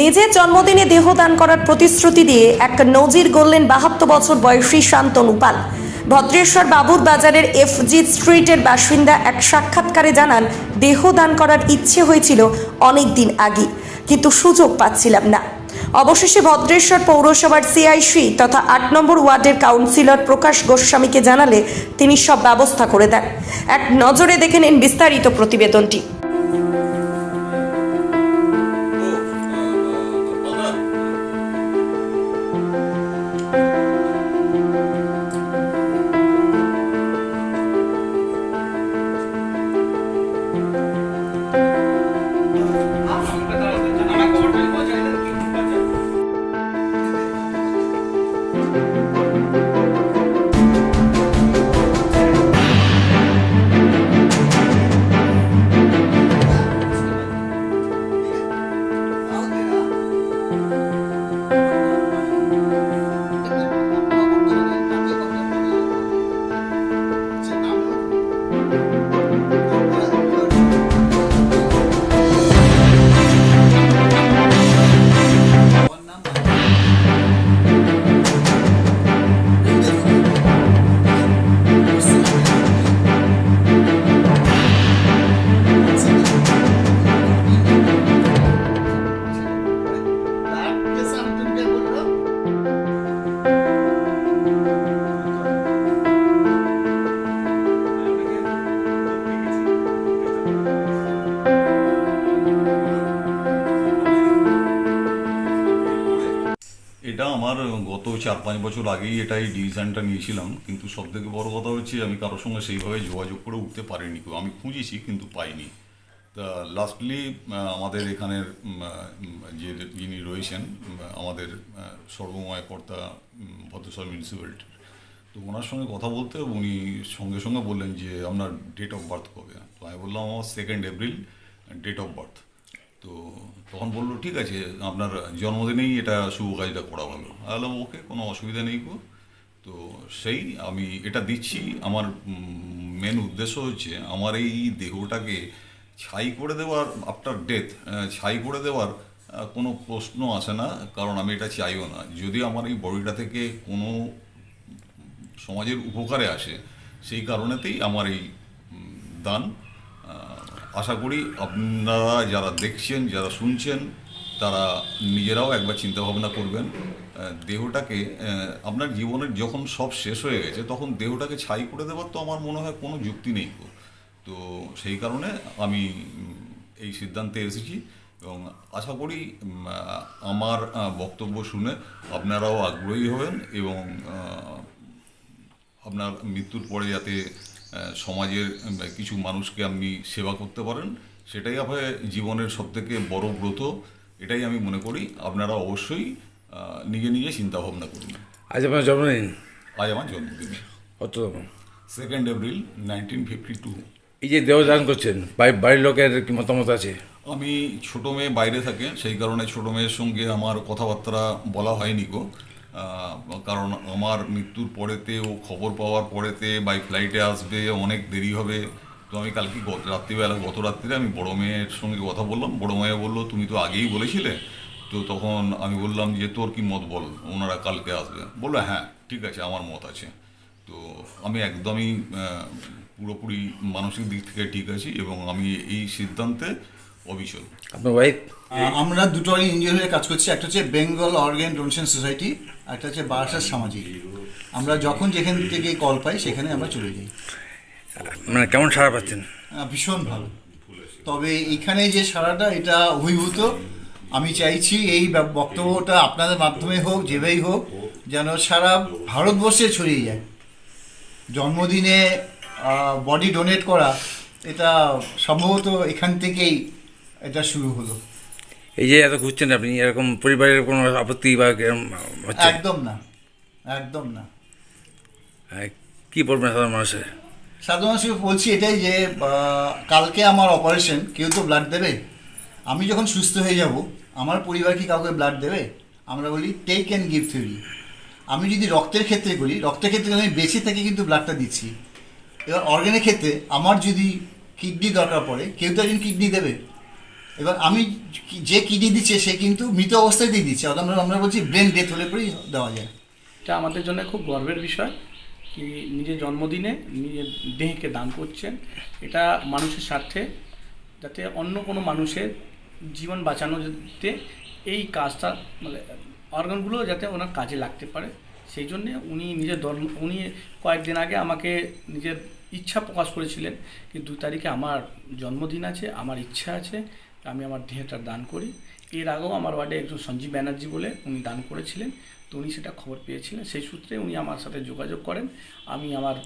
নিজের জন্মদিনে দেহদান করার প্রতিশ্রুতি দিয়ে এক নজির গড়লেন বাহাত্তর বছর বয়সী শান্তনু পাল। ভদ্রেশ্বর বাবুর বাজারের এফজি স্ট্রিটের বাসিন্দা এক সাক্ষাৎকারে জানান, দেহদান করার ইচ্ছে হয়েছিল অনেক দিন আগে, কিন্তু সুযোগ পাচ্ছিলাম না। অবশেষে ভদ্রেশ্বর পৌরসভার সিআইসি তথা আট নম্বর ওয়ার্ডের কাউন্সিলর প্রকাশ গোস্বামীকে জানালে তিনি সব ব্যবস্থা করে দেন। এক নজরে দেখে নিন বিস্তারিত প্রতিবেদনটি। এটা আমার গত চার পাঁচ বছর আগেই এটা এই ডিসিশনটা নিয়েছিলাম কিন্তু সব থেকে বড় কথা হচ্ছে আমি কারোর সঙ্গে সেইভাবে যোগাযোগ করে উঠতে পারিনি আমি খুঁজেছি কিন্তু পাইনি। তা লাস্টলি আমাদের এখানের যে যিনি রয়েছেন আমাদের সর্বময় কর্তা উম, ভদ্রেশ্বর মিউনিসিপ্যালিটির তো ওনার সঙ্গে কথা বলতে উনি সঙ্গে সঙ্গে বললেন যে আপনার ডেট অফ বার্থ কবে? তো আমি বললাম আমার second April date of birth তো তখন বলল, ঠিক আছে, আপনার জন্মদিনেই এটা শুভ কাজটা করা ভালো বললাম, ওকে, কোনো অসুবিধা নেই গো। তো সেই আমি এটা দিচ্ছি। আমার মেন উদ্দেশ্য হচ্ছে আমার এই দেহটাকে ছাই করে দেওয়ার আফটার ডেথ ছাই করে দেওয়ার কোনো প্রশ্ন আসে না, কারণ আমি এটা চাইও না। যদি আমার এই বডিটা থেকে কোনো সমাজের উপকারে আসে, সেই কারণেতেই আমার এই দান আশা করি আপনারা যারা দেখছেন, যারা শুনছেন, তারা নিজেরাও একবার চিন্তা ভাবনা করবেন দেহটাকে আপনার জীবনের যখন সব শেষ হয়ে গেছে, তখন দেহটাকে ছাই করে দেওয়ার তো আমার মনে হয় কোনো যুক্তি নেই তো। সেই কারণে আমি এই সিদ্ধান্তে এসেছি এবং আশা করি আমার বক্তব্য শুনে আপনারাও আগ্রহী হবেন এবং আপনার মৃত্যুর পরে যাতে সমাজের কিছু মানুষকে আপনি সেবা করতে পারেন সেটাই আপনার জীবনের সবথেকে বড় ব্রত এটাই আমি মনে করি। আপনারা অবশ্যই নিজে নিজে চিন্তা ভাবনা করুন। আজ আমার জন্মদিন? আজ আমার জন্মদিন। Second April nineteen fifty two এই যে দেহদান করছেন বাড়ি- বাড়ির লোকের কি মতামত আছে? আমি ছোট মেয়ে বাইরে থাকে সেই কারণে ছোট মেয়ের সঙ্গে আমার কথাবার্তা বলা হয়নি গো। কারণ আমার মৃত্যুর পরেতে ও খবর পাওয়ার পরেতে বাই ফ্লাইটে আসবে, অনেক দেরি হবে। তো আমি কালকে গত রাত্রিবেলা, গত রাত্রিরে আমি বড় মেয়ের সঙ্গে কথা বললাম। বড় মেয়ে বলল, তুমি তো আগেই বলেছিলে? তো তখন আমি বললাম যে, তোর কি মত বল? ওনারা কালকে আসবে। বলল হ্যাঁ ঠিক আছে, আমার মত আছে। তো আমি একদমই পুরোপুরি মানসিক দিক থেকে ঠিক আছি এবং আমি এই সিদ্ধান্তে অবিচল। আপনার ওয়াইফ আমরা দুটো এনজিও হয়ে কাজ করছি একটা হচ্ছে বেঙ্গল অর্গান ডোনেশন সোসাইটি একটা হচ্ছে বারাসাত সামাজিক আমরা যখন যেখান থেকে কল পাই সেখানে আমরা চলে যাই। মানে কেমন সারা পাচ্ছেন? ভীষণ ভালো। তবে এখানে যে সারাটা এটা অভিভূত। আমি চাইছি এই বক্তব্যটা আপনাদের মাধ্যমে হোক যেভাবেই হোক যেন সারা ভারতবর্ষে ছড়িয়ে যায়। জন্মদিনে বডি ডোনেট করা এটা সম্ভবত এখান থেকেই এটা শুরু হলো। এই যে এত ঘুরছেন আপনি এরকম পরিবারের কোনো আপত্তি বা একদম না একদম না। হ্যাঁ, কি বলবেন সাধারণ মানুষের? সাধারণ মানুষকে বলছি এটাই যে কালকে আমার অপারেশন কেউ তো ব্লাড দেবে? আমি যখন সুস্থ হয়ে যাব আমার পরিবার কি কাউকে ব্লাড দেবে? আমরা বলি টেক অ্যান্ড গিভ থিওরি আমি যদি রক্তের ক্ষেত্রে করি রক্তের ক্ষেত্রে আমি বেঁচে থেকে কিন্তু ব্লাডটা দিচ্ছি। এবার অর্গানের ক্ষেত্রে আমার যদি কিডনি দরকার পড়ে কেউ তো একজন কিডনি দেবে? এবার আমি যে কিডনি দিচ্ছে সে কিন্তু মৃত অবস্থায় দিয়ে দিচ্ছে। আমরা আমরা বলছি ব্রেন ডেথ হলে পরেই দেওয়া যায়। এটা আমাদের জন্য খুব গর্বের বিষয় কি নিজের জন্মদিনে নিজের দেহকে দান করছেন। এটা মানুষের স্বার্থে যাতে অন্য কোনো মানুষের জীবন বাঁচানো যাতে এই কাজটা মানে অর্গানগুলো যাতে ওনার কাজে লাগতে পারে। সেই জন্যে উনি নিজের ধর্ম উনি কয়েকদিন আগে আমাকে নিজের ইচ্ছা প্রকাশ করেছিলেন কি দু তারিখে আমার জন্মদিন আছে, আমার ইচ্ছা আছে। আমি আমার দেহটা দান করি। এর আগেও আমার ওয়ার্ডে একজন সঞ্জীব ব্যানার্জি বলে উনি দান করেছিলেন। তো উনি সেটা খবর পেয়েছিলেন। সেই সূত্রে উনি আমার সাথে যোগাযোগ করেন। আমি আমার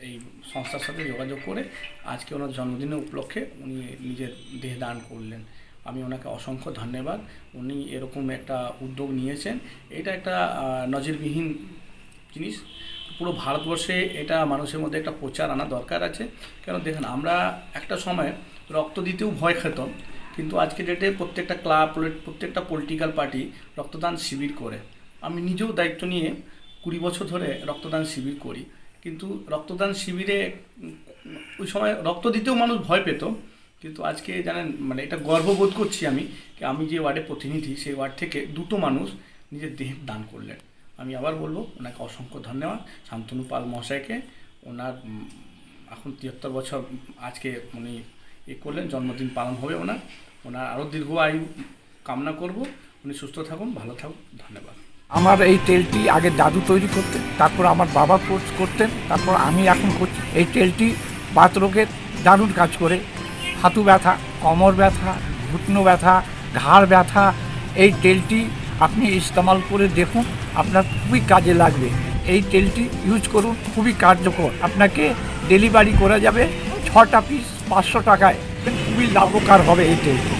এই সংস্থার সাথে যোগাযোগ করে আজকে ওনার জন্মদিনের উপলক্ষে উনি নিজের দেহ দান করলেন। আমি ওনাকে অসংখ্য ধন্যবাদ। উনি এরকম একটা উদ্যোগ নিয়েছেন। এটা একটা নজিরবিহীন জিনিস। পুরো ভারতবর্ষে এটা মানুষের মধ্যে একটা প্রচার আনা দরকার আছে। কেন দেখেন, আমরা একটা সময় রক্ত দিতেও ভয় খেতাম। কিন্তু আজকে ডেটে প্রত্যেকটা ক্লাব প্রত্যেকটা পলিটিক্যাল পার্টি রক্তদান শিবির করে। আমি নিজেও দায়িত্ব নিয়ে কুড়ি বছর ধরে রক্তদান শিবির করি। কিন্তু রক্তদান শিবিরে ওই সময় রক্ত দিতেও মানুষ ভয় পেত। কিন্তু আজকে জানেন মানে এটা গর্ববোধ করছি আমি কি আমি যে ওয়ার্ডের প্রতিনিধি, সেই ওয়ার্ড থেকে দুটো মানুষ নিজের দেহ দান করলেন। আমি আবার বলব, ওনাকে অসংখ্য ধন্যবাদ। শান্তনু পাল মহাশয়কে, ওনার এখন তিয়াত্তর বছর, আজকে উনি এ করলেন, জন্মদিন পালন হবে ওনার। ওনার আরও দীর্ঘ আয়ু কামনা করব। উনি সুস্থ থাকুন, ভালো থাকুন, ধন্যবাদ। আমার এই তেলটি আগে দাদু তৈরি করতেন তারপর আমার বাবা কোর্স করতেন, তারপর আমি এখন করছি। এই তেলটি বাতরোগের দারুণ কাজ করে। হাঁটু ব্যথা, কোমর ব্যথা, ঘুটনো ব্যথা, ঘাড় ব্যথা, এই তেলটি আপনি ইস্তেমাল করে দেখুন, আপনার খুবই কাজে লাগবে। এই তেলটি ইউজ করুন, খুবই কার্যকর। আপনাকে ডেলিভারি করা যাবে ছটা পিস পাঁচশো টাকায়। খুবই লাভকার হবে এই তেলটি